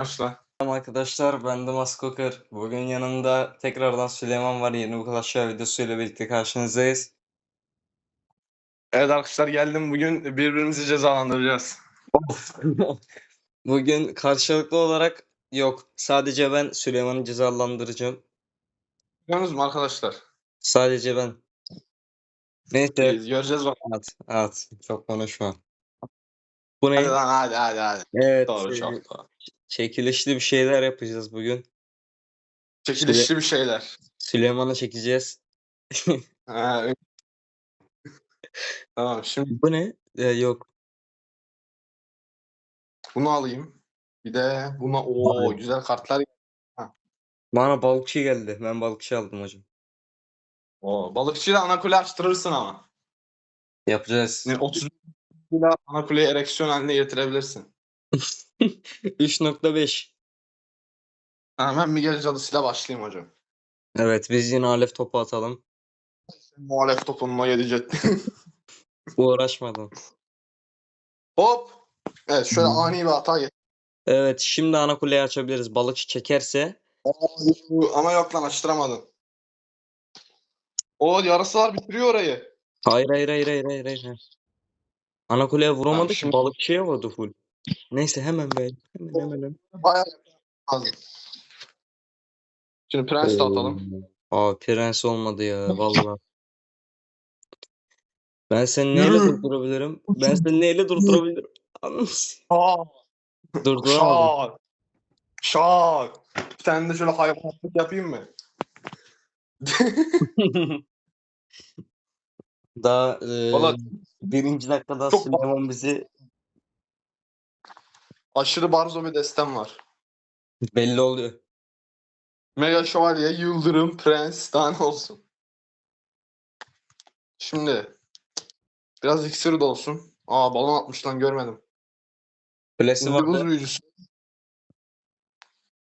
Başla. Selam arkadaşlar ben de Maskoker. Bugün yanımda tekrardan Süleyman var. Yeni bir Clash Royale videosuyla birlikte karşınızdayız. Evet arkadaşlar geldim. Bugün birbirimizi cezalandıracağız. Bugün karşılıklı olarak yok. Sadece ben Süleyman'ı cezalandıracağım. Biliyorsunuz mu arkadaşlar? Sadece ben. Neyse. Biz göreceğiz bak. At, at. Çok konuşma. Bu ne? Hadi lan hadi hadi hadi. Evet. Doğru çok doğru. Çekilişli bir şeyler yapacağız bugün. Çekilişli bir şeyler. Süleyman'ı çekeceğiz. Ha, evet. tamam şimdi Bu ne? E, yok. bunu alayım. Bir de buna o güzel kartlar. Bana balıkçı geldi. Ben balıkçı aldım hocam. O balıkçıyla ana kule açtırırsın ama. Yapacağız. Yani 30 ile ana kuleyi ereksiyon haline getirebilirsin. 3.5. Hemen Miguel Cadısı'yla başlayayım hocam. Evet biz yine alef topu atalım. Muhalef topunma yedecek. Uğraşmadım. Hop. Evet şöyle Hmm. ani bir hata getir. Evet şimdi ana kuleyi açabiliriz. Balıkçı çekerse. Ama yok lan açtıramadın. O yarısı var bitiriyor orayı. Hayır hayır hayır hayır hayır. hayır. Ana kuleye vuramadı ki şimdi- balıkçıya vurdu full. Neyse hemen be. Hemen hemen. hemen. Bayağı lazım. Şimdi prens de atalım. Aa prens olmadı ya vallahi. Ben seni neyle durdurabilirim? Ben seni neyle durdurabilirim? Şak. Durduramadım. Şak. Şak. Bir tane de şöyle hayvanatlık yapayım mı? Daha e, Valla birinci dakikada Süleyman bizi aşırı barzo bir destem var. belli oluyor. Mega Şövalye, Yıldırım, Prens, daha ne olsun. Şimdi biraz iksiri de olsun. Aa balon atmış lan görmedim. Kulesi buz vardı. büyücüsü.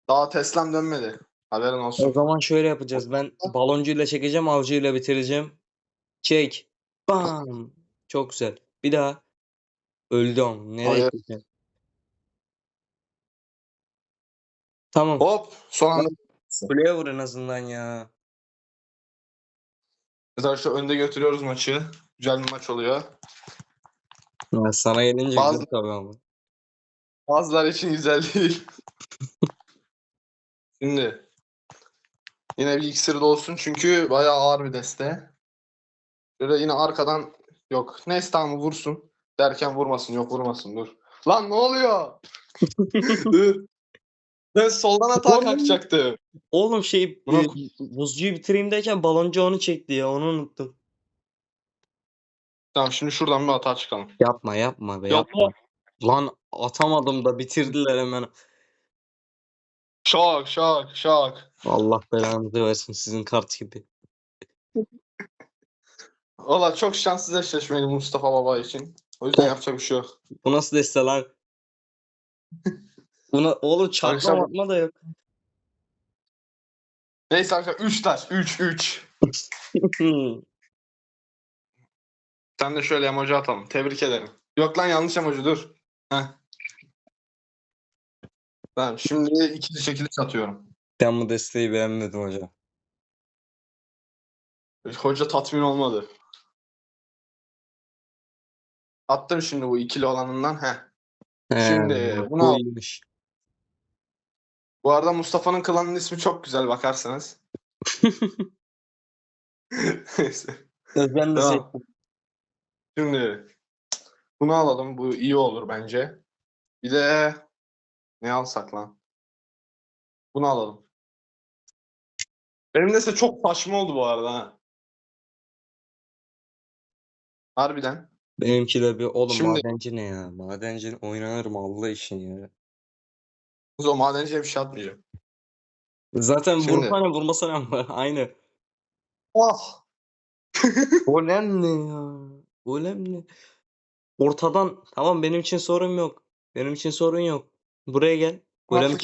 Daha Tesla'm dönmedi. Haberin O olsun. zaman şöyle yapacağız. Ben baloncuyla çekeceğim, avcıyla bitireceğim. Çek. Bam. Çok güzel. Bir daha. Öldü ama. Nereye Hayır. gideceğim? Tamam. Hop son anda. Kuleye vur en azından ya. Arkadaşlar önde götürüyoruz maçı. Güzel bir maç oluyor. Ya sana gelince Bazı- güzel tabii ama. Bazılar için güzel değil. Şimdi yine bir iksir de olsun çünkü bayağı ağır bir deste. Şöyle yine arkadan yok. Neyse tamam vursun. Derken vurmasın. Yok vurmasın dur. Lan ne oluyor? dur. Ben soldan hata Oğlum. kalkacaktı. Oğlum şey Buna- e, buzcuyu bitireyim derken baloncu onu çekti ya. Onu unuttum. Tamam şimdi şuradan bir hata çıkalım. Yapma yapma be Yapma. yapma. Lan atamadım da bitirdiler hemen. Şak şak şak. Allah belanızı versin sizin kart gibi. Valla çok şanssız eşleşmeydi Mustafa Baba için. O yüzden yapacak bir şey yok. Bu nasıl deste lan? Buna oğlum çarpma Arkadaşlar- atma da yok. Neyse arkadaşlar 3 taş 3 3. Sen de şöyle emoji atalım. Tebrik ederim. Yok lan yanlış emoji dur. Heh. Tamam şimdi ikili çekiliş atıyorum. ben bu desteği beğenmedim hocam. Hoca tatmin olmadı. Attım şimdi bu ikili olanından. Heh. Şimdi bunu bu al. iyiymiş. Bu arada Mustafa'nın klanının ismi çok güzel bakarsanız. Neyse. Ben de Tamam. seçtim. Şimdi bunu alalım. Bu iyi olur bence. Bir de ne alsak lan? Bunu alalım. Benim de çok saçma oldu bu arada ha. Harbiden. Benimki de bir oğlum Şimdi- madenci ne ya? Madenci oynanır mı Allah için ya? O madenciye bir şey atmayacağım. Zaten Şimdi- vursana vurmasana ama aynı. Ah! Golem ne ya? Golem ne? Ortadan tamam benim için sorun yok. Benim için sorun yok. Buraya gel. Golem.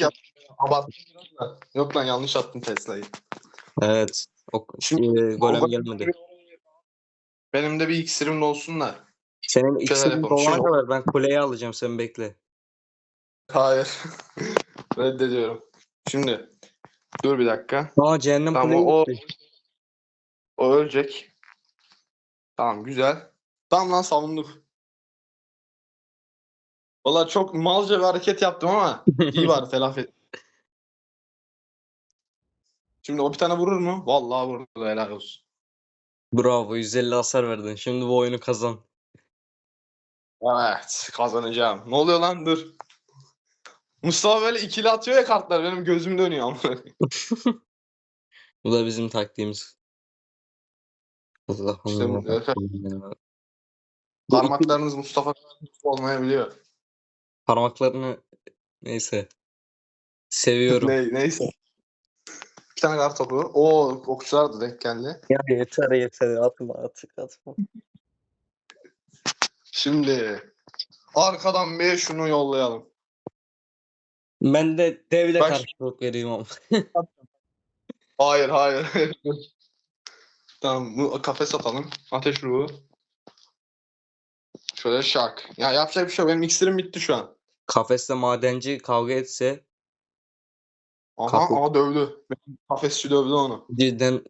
Abarttım biraz da. Yok lan yanlış attım Tesla'yı. Evet. O, Şimdi- e, golem gelmedi. Benim de bir iksirim de olsun da. Senin iksirin yapalım. dolana Şimdi- kadar ben kuleyi alacağım sen bekle. Hayır. Reddediyorum. Şimdi dur bir dakika. Aa cehennem Tamam kuleyi o, gitti. o ölecek. Tamam güzel. Tamam lan savunduk. Valla çok malca bir hareket yaptım ama iyi bari telafi. Şimdi o bir tane vurur mu? Vallahi vurdu helal olsun. Bravo 150 hasar verdin. Şimdi bu oyunu kazan. Evet kazanacağım. Ne oluyor lan dur. Mustafa böyle ikili atıyor ya kartlar benim gözüm dönüyor ama. Bu da bizim taktiğimiz. Allah'ım İşte bu- ya. Parmaklarınız Mustafa olmayabiliyor. Parmaklarını neyse. Seviyorum. Ne, neyse. Bir tane kart topu. Oo okçular da denk geldi. Ya yeter yeter atma artık atma. Şimdi arkadan bir şunu yollayalım. Ben de devle Baş- karşılık vereyim ama. Hayır hayır. tamam bu kafes atalım. Ateş ruhu. Şöyle şak. Ya yapacak bir şey yok. Benim iksirim bitti şu an. Kafeste madenci kavga etse Aha, Kafe- aha dövdü. Benim kafesçi dövdü onu. cidden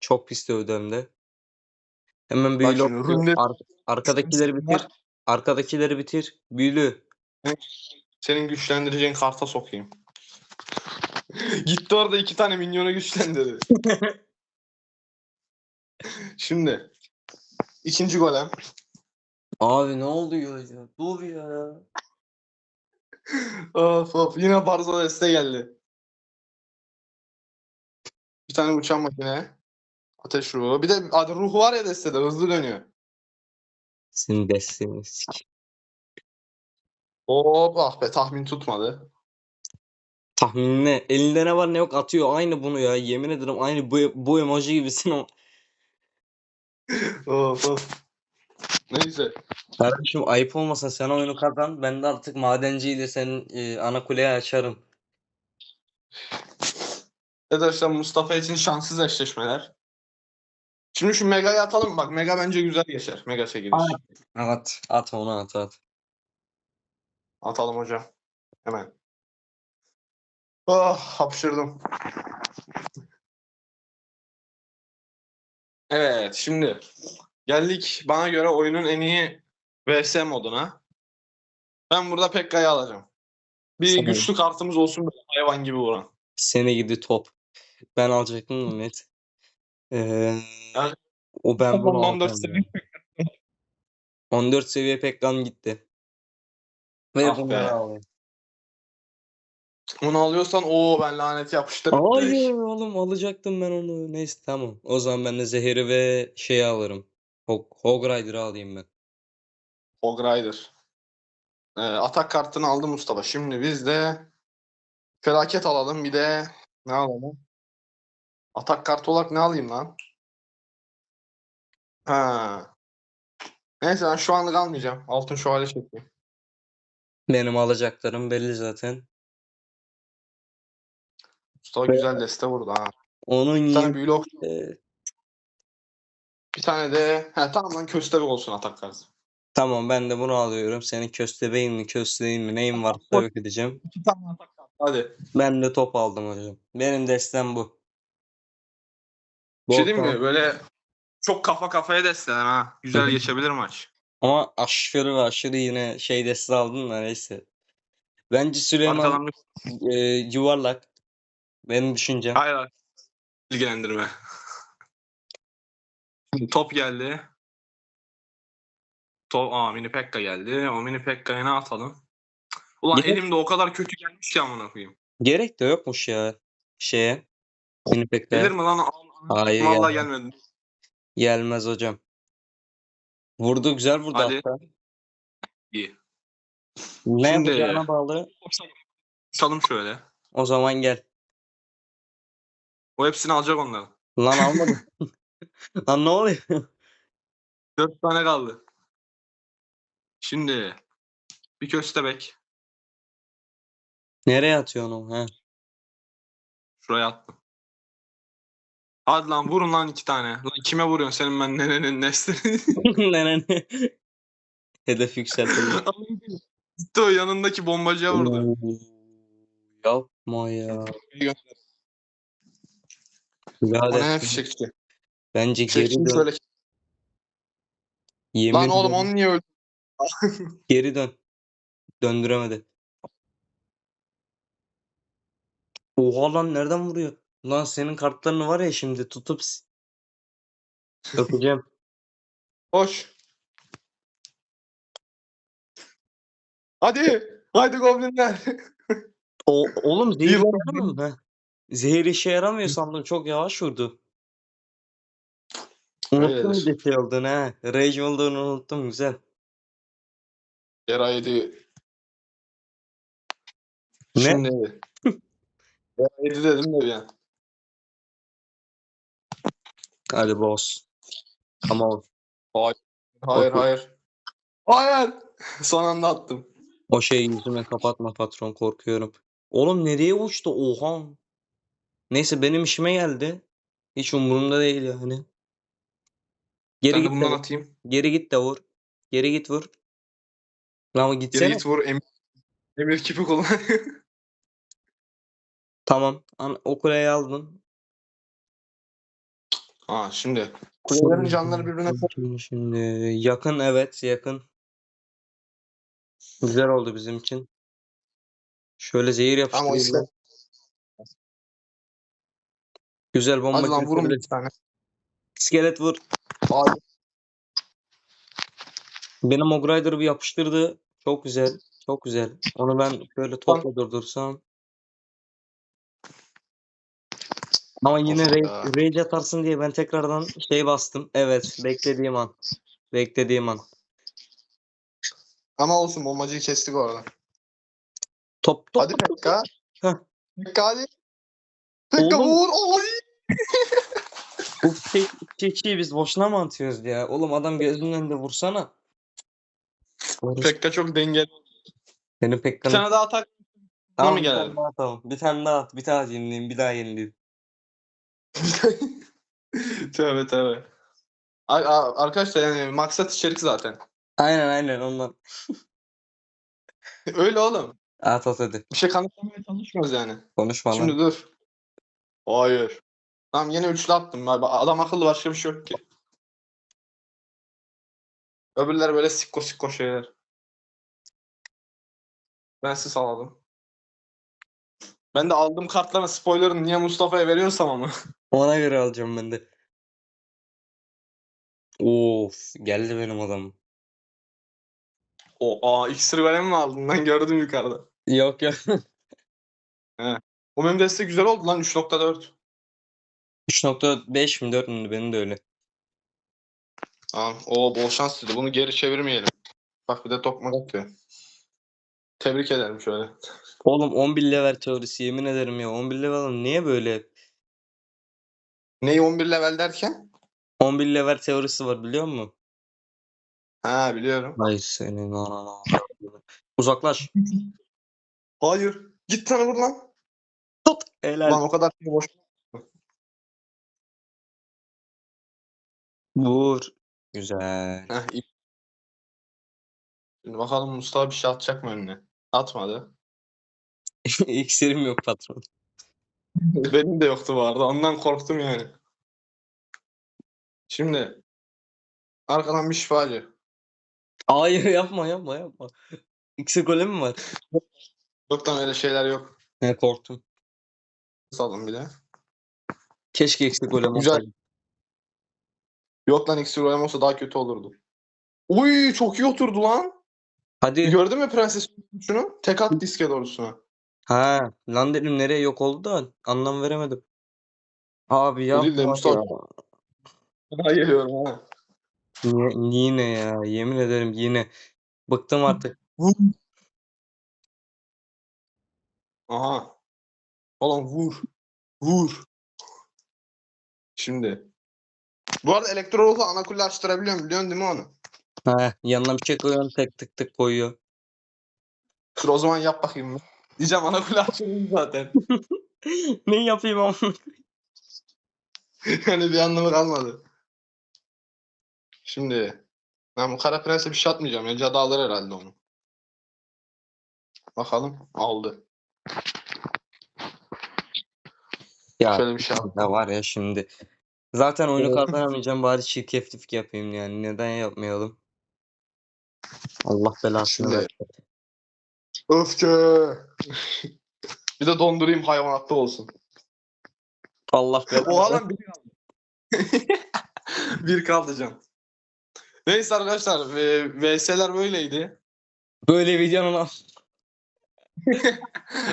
çok pis dövdüm de. Hemen Bak büyülü şimdi, Ar- arkadakileri bitir. Arkadakileri bitir. Büyülü. Senin güçlendireceğin karta sokayım. Gitti orada iki tane minyonu güçlendirdi. Şimdi ikinci golem. Abi ne oluyor ya? Dur ya. Of of yine Barzo deste geldi. Bir tane uçan makine. Ateş ruhu. Bir de adı ruhu var ya destede hızlı dönüyor. Senin desteğini sik. Hop ah be tahmin tutmadı. Tahminine elinde ne var ne yok atıyor. Aynı bunu ya. Yemin ederim aynı bu, bu emoji gibisin o. Of of. Neyse. Kardeşim ayıp olmasa sen oyunu kazan. Ben de artık madenciyle senin e, ana kuleyi açarım. Arkadaşlar Mustafa için şanssız eşleşmeler. Şimdi şu Mega'yı atalım. Bak Mega bence güzel geçer. Mega çekiliş. At. At. At onu at at. Atalım hocam. Hemen. Oh hapşırdım. Evet şimdi geldik bana göre oyunun en iyi VS moduna. Ben burada Pekka'yı alacağım. Bir Tamam. güçlü kartımız olsun böyle hayvan gibi vuran. Seni gidi top. Ben alacaktım da Met. Ee, Yani- o ben bunu 14 alacağım ya. 14 seviye Pekkan gitti. Ve Ah be. Onu alıyorsan o ben lanet yapıştırırım. Hayır direkt. oğlum alacaktım ben onu. Neyse tamam. O zaman ben de zehri ve şeyi alırım. Hog, Hog Rider'ı alayım ben. Hog Rider. Ee, atak kartını aldı Mustafa. Şimdi biz de felaket alalım. Bir de ne alalım? Atak kartı olarak ne alayım lan? Ha. Neyse ben şu anlık almayacağım. Altın şövalye çekeyim. Benim alacaklarım belli zaten. Mustafa güzel deste vurdu ha. Onun Bir tane yem- büyülü ok, Ee, bir tane de he tamam lan köstebek olsun atak kartı. tamam ben de bunu alıyorum. Senin köstebeğin mi kösteğin mi neyin varsa yok edeceğim. İki tane atak kartı. Hadi. Ben de top aldım hocam. Benim destem bu. Bir şey diyeyim mi? Böyle çok kafa kafaya desteler ha. Güzel geçebilir maç. Ama aşırı ve aşırı yine şey deste aldın da neyse. Bence Süleyman e, yuvarlak. Benim düşüncem. Hayır hayır. Şimdi top geldi. Top, aa mini Pekka geldi. O mini Pekka'ya ne atalım? Ulan Gerek- elimde o kadar kötü gelmiş ki amına koyayım. Gerek de yokmuş ya şeye. Winnipeg'de. Gelir mi lan? Hayır Vallahi gelmez. gelmedi. Gelmez hocam. Vurdu güzel vurdu Hadi. hatta. İyi. Ne Şimdi- yapacağına bağlı. Tutalım şöyle. O zaman gel. O hepsini alacak onların. Lan almadım. Lan ne oluyor? Dört tane kaldı. Şimdi bir köstebek. Nereye atıyorsun o? He. Şuraya attım. Hadi lan vurun lan iki tane. Lan kime vuruyorsun senin ben nenenin neslini? Nenen. Hedef yükseltildi. Gitti o yanındaki bombacıya vurdu. Oo, Yapma ya. Birader ne fişekçi? bence geri dön. şöyle. Yemin Lan oğlum onu niye öldü? geri dön. Döndüremedi. Oha lan nereden vuruyor? Lan senin kartlarını var ya şimdi tutup s- öpeceğim. Hoş. Hadi. Hadi goblinler. O, oğlum zehir İyi işe lan. yaramıyor mu? Heh. Zehir işe yaramıyor sandım. Çok yavaş vurdu. Unuttum Öyledir. bir şey olduğunu ha. Rage olduğunu unuttum. Güzel. Yara yedi. Ne? Şimdi. Yara yedi dedim de bir an. Hadi boss. Come on. Hayır Okey. hayır. Hayır. Son anda attım. O şeyi yüzüme kapatma patron korkuyorum. Oğlum nereye uçtu? Oha. Neyse benim işime geldi. Hiç umurumda değil yani. Geri Ben de git bundan de, atayım. geri git de vur. Geri git vur. Lan Geri gitsene. git vur. Emir, emir kipi kullan. Tamam. An o kuleyi aldın. Ha şimdi. Kulelerin canları birbirine Şimdi, şimdi yakın evet yakın. Güzel oldu bizim için. Şöyle zehir o yapıştırayım. işte. Güzel bomba Hadi lan vurun bir tane. İskelet vur. Hayır. Benim Og Rider'ı bir yapıştırdı. Çok güzel. Çok güzel. Onu ben şöyle topla durdursam. Ama yine rage, atarsın diye ben tekrardan şey bastım. Evet, beklediğim an. Beklediğim an. Ama olsun bombacıyı kestik orada. Top top. Hadi top. Pekka. Heh. Pekka hadi. Pekka Oğlum. vur. Oy. Bu şey, çekiyi biz boşuna mı atıyoruz ya? Oğlum adam gözünün önünde vursana. Pekka çok dengeli. Senin Bir Pekka'nın. tane daha atak. Tamam, mı bir tane daha atalım. Bir tane daha at. Bir daha yenileyim. Bir daha yenileyim. tövbe tövbe. Ar- ar- Arkadaşlar yani maksat içerik zaten. Aynen aynen ondan. Öyle oğlum. At at hadi. Bir şey kanıtlamaya çalışmıyoruz yani. Konuşma lan. Şimdi dur. Hayır. Tamam yine üçlü attım. Abi Adam akıllı başka bir şey yok ki. Öbürleri böyle sikko sikko şeyler. Ben sizi saladım. Ben de aldığım kartların spoilerını niye Mustafa'ya veriyorsam ama. Ona göre alacağım ben de. Of geldi benim adamım. O aa iksir veren mi aldın? Ben gördüm yukarıda. Yok yok. O benim deste güzel oldu lan 3.4. 3.5 mi 4 mü benim de öyle. Tamam. O bol şans dedi. Bunu geri çevirmeyelim. Bak bir de tokmak atıyor. Tebrik ederim şöyle. Oğlum 11 level teorisi yemin ederim ya 11 level niye böyle? Neyi 11 level derken? 11 level teorisi var biliyor musun? Ha biliyorum. Ay senin anana. Uzaklaş. Hayır. Git tane vur lan. Tut. Helal. Lan o kadar şey boş. Vur. Güzel. Heh, iyi. Şimdi bakalım Mustafa bir şey atacak mı önüne? Atmadı. İksirim yok patron. Benim de yoktu arada. Ondan korktum yani. Şimdi arkadan bir şifacı. Hayır yapma yapma yapma. X'e golem mi var? Yok lan öyle şeyler yok. Ne korktum. Salın bir de. Keşke X'e golem Güzel. olsaydı. Yok lan X Royal olsa daha kötü olurdu. Uy çok iyi oturdu lan. Hadi. Gördün mü Prenses şunu? Tek at diske doğrusuna. Ha, lan dedim nereye yok oldu da anlam veremedim. Abi O değil de yapma Mustafa- ya. Daha geliyorum ha. Yine, yine ya. Yemin ederim yine. Bıktım artık. Aha. Oğlum vur. Vur. Şimdi. Bu arada elektrolukla ana kule açtırabiliyorum biliyorsun değil mi onu? Ha, yanına bir şey koyuyorum tek tık tık koyuyor. Dur o zaman yap bakayım. Diyeceğim ana kule açıldı zaten. ne yapayım ama? yani bir anlamı kalmadı. Şimdi. Ben bu kara prense bir şey atmayacağım. Ya cadı alır herhalde onu. Bakalım. Aldı. Ya Şöyle bir şey yap. ya var ya şimdi. Zaten oyunu kazanamayacağım bari çirkeflik yapayım yani. Neden yapmayalım? Allah belasını Şimdi- versin. Öfke. bir de dondurayım hayvanatlı olsun. Allah belasını Oha lan bir kaldı. bir kaldı can. Neyse arkadaşlar e, VS'ler böyleydi. Böyle videonun al-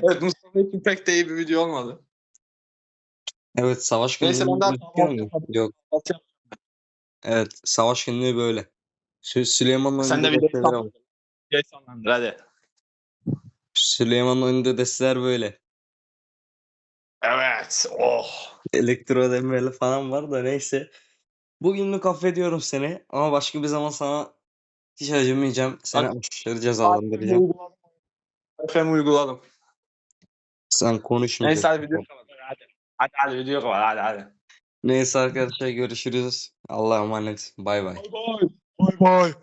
Evet Mustafa için pek de iyi bir video olmadı. Evet savaş günlüğü Neyse, ben daha. Yok. Evet savaş günlüğü böyle. Sü- Süleyman'ın Sen de var. Geç sonlandır hadi. Süleyman'ın oyunda desteler böyle. Evet. Oh. Elektro demeli falan var da neyse. Bugünlük affediyorum seni ama başka bir zaman sana hiç acımayacağım. Seni Bak- aşırı cezalandıracağım. FM uyguladım. Sen konuşmayacaksın. Neyse hadi video kapat. Hadi. Hadi hadi video kapat hadi hadi. Neyse arkadaşlar görüşürüz. Allah'a emanet. Bay bay. Bay bay. Bay bay.